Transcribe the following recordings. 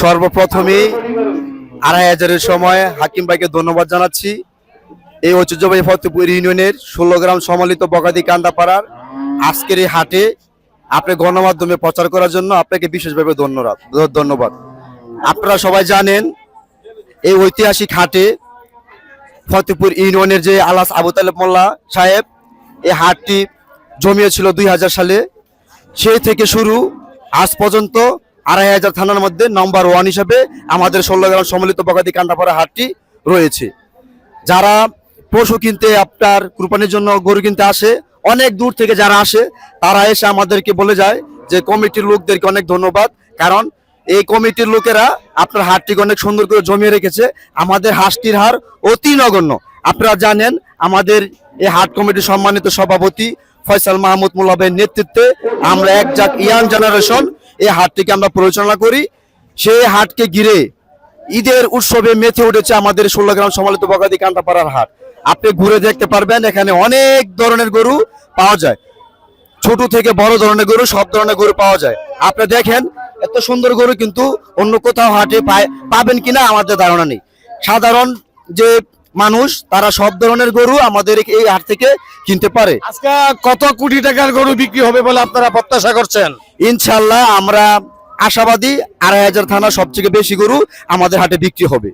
সর্বপ্রথমে আড়াই হাজারের সময় হাকিম ভাইকে ধন্যবাদ জানাচ্ছি। এই ঐতিহ্যবাহী ফতেপুর ইউনিয়নের ষোলো গ্রাম সম্মিলিত বগাদি কান্দাপাড়ার আজকের এই হাটে আপনি গণমাধ্যমে প্রচার করার জন্য আপনাকে বিশেষভাবে ধন্যবাদ ধন্যবাদ। আপনারা সবাই জানেন, এই ঐতিহাসিক হাটে ফতেপুর ইউনিয়নের যে আলাস আবু তালেব মোল্লা সাহেব, এই হাটটি জমিয়েছিল দুই হাজার সালে। সেই থেকে শুরু, আজ পর্যন্ত আড়াই হাজার থানার মধ্যে নম্বর ওয়ান হিসাবে আমাদের ষোলো গ্রাম সম্মিলিত বগাদি কান্দাপাড়া হাটটি রয়েছে। যারা পশু কিনতে আপনার কুরবানির জন্য গরু কিনতে আসে, অনেক দূর থেকে যারা আসে, তারা এসে আমাদেরকে বলে যায় যে কমিটির লোকদেরকে অনেক ধন্যবাদ। কারণ এই কমিটির লোকেরা আপনার হাটটিকে অনেক সুন্দর করে জমিয়ে রেখেছে। আমাদের হাঁসটির হার অতি নগণ্য। আপনারা জানেন, আমাদের এই হাট কমিটির সম্মানিত সভাপতি ফয়সাল মাহমুদ মুল্লাবের নেতৃত্বে আমরা এক জাত ইয়াং জেনারেশন এই হাটটিকে আমরা পরিচালনা করি। সেই হাটকে ঘিরে ঈদের উৎসবে মেতে উঠেছে আমাদের ষোলো গ্রাম সম্মিলিত বগাদি কান্তাপাড়ার হাট। আপনি ঘুরে দেখতে পারবেন, এখানে অনেক ধরনের গরু পাওয়া যায়। ছোট থেকে বড় ধরনের গরু, সব ধরনের গরু পাওয়া যায়। আপনি দেখেন, এত সুন্দর গরু কিন্তু অন্য কোথাও হাটে পাবেন কিনা আমাদের ধারণা নেই। সাধারণ যে মানুষ তারা সব ধরনের গরু আমাদের এই হাট থেকে কিনতে পারে। আজকে কত কোটি টাকার গরু বিক্রি হবে বলে আপনারা প্রত্যাশা করছেন? ইনশাল্লাহ আমরা আশাবাদী আড়াই হাজার থানা সবথেকে বেশি গরু আমাদের হাটে বিক্রি হবে।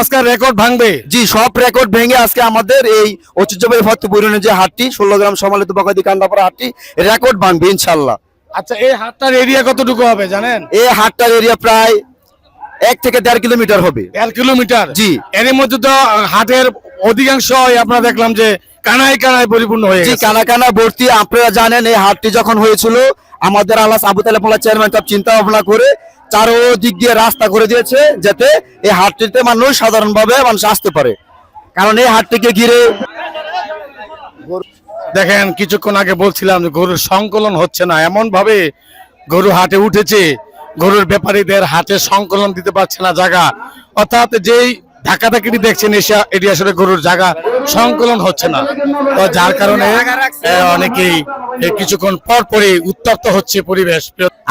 আজকে রেকর্ড ভাঙবে? জি সব রেকর্ড ভেঙে আজকে আমাদের এই ঐতিহ্যবাহী যে হাটটি ষোলো গ্রাম বকাদি কান্দাপাড়া হাটটি রেকর্ড ভাঙবে ইনশাল্লাহ আচ্ছা এই হাটটার এরিয়া কতটুকু হবে জানেন? এই হাটটার এরিয়া প্রায় এক থেকে দেড় কিলোমিটার হবে। দেড় কিলোমিটার? জি। এর মধ্যে তো হাটের অধিকাংশ আপনারা দেখলাম যে কানায় কানায় পরিপূর্ণ হয়ে গেছে। কানা কানা ভর্তি। আপনারা জানেন এই হাটটি যখন হয়েছিল আমাদের আলাস আবু তালেপলা চেয়ারম্যান সব চিন্তা ভাবনা করে চারো দিক দিয়ে রাস্তা করে দিয়েছে যাতে এই হাটটিতে মানুষ সাধারণভাবে মানুষ আসতে পারে। কারণ এই হাটটিকে ঘিরে দেখেন কিছুক্ষণ আগে বলছিলাম যে গরুর সংকলন হচ্ছে না। এমন ভাবে গরু হাটে উঠেছে গরুর ব্যাপারীদের হাটে সংকলন দিতে পারছে না জায়গা। অর্থাৎ যেই ধাক্কা ধাক্কি দেখছেন এশিয়া এটি আসলে গরুর জায়গা সংকলন হচ্ছে না। তো যার কারণে অনেকেই কিছুক্ষণ পর পরই উত্তপ্ত হচ্ছে পরিবেশ।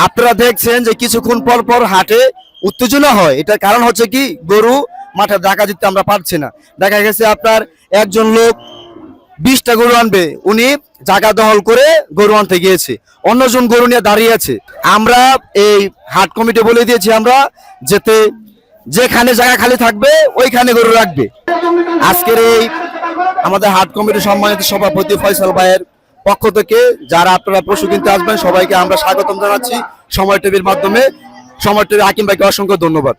আপনারা দেখছেন যে কিছুক্ষণ পর পর হাটে উত্তেজনা হয়। এটার কারণ হচ্ছে কি, গরু মাঠে ডাকা দিতে আমরা পারছি না। দেখা গেছে আপনার একজন লোক বিশটা গরু আনবে, উনি জায়গা দখল করে গরু আনতে গিয়েছে। অন্যজন গরু নিয়ে দাঁড়িয়ে আছে। আমরা এই হাট কমিটি বলে দিয়েছি আমরা, যেতে যেখানে জায়গা খালি থাকবে, ওইখানে গরু রাখবে। আজকের এই আমাদের হাট কমিটির সম্মানিত সভাপতি ফয়সাল ভাইয়ের পক্ষ থেকে, যারা আপনারা পশু কিনতে আসবেন, সবাইকে আমরা স্বাগতম জানাচ্ছি সময় টিভির মাধ্যমে। সময় টিভি হাকিম ভাইকে অসংখ্য ধন্যবাদ।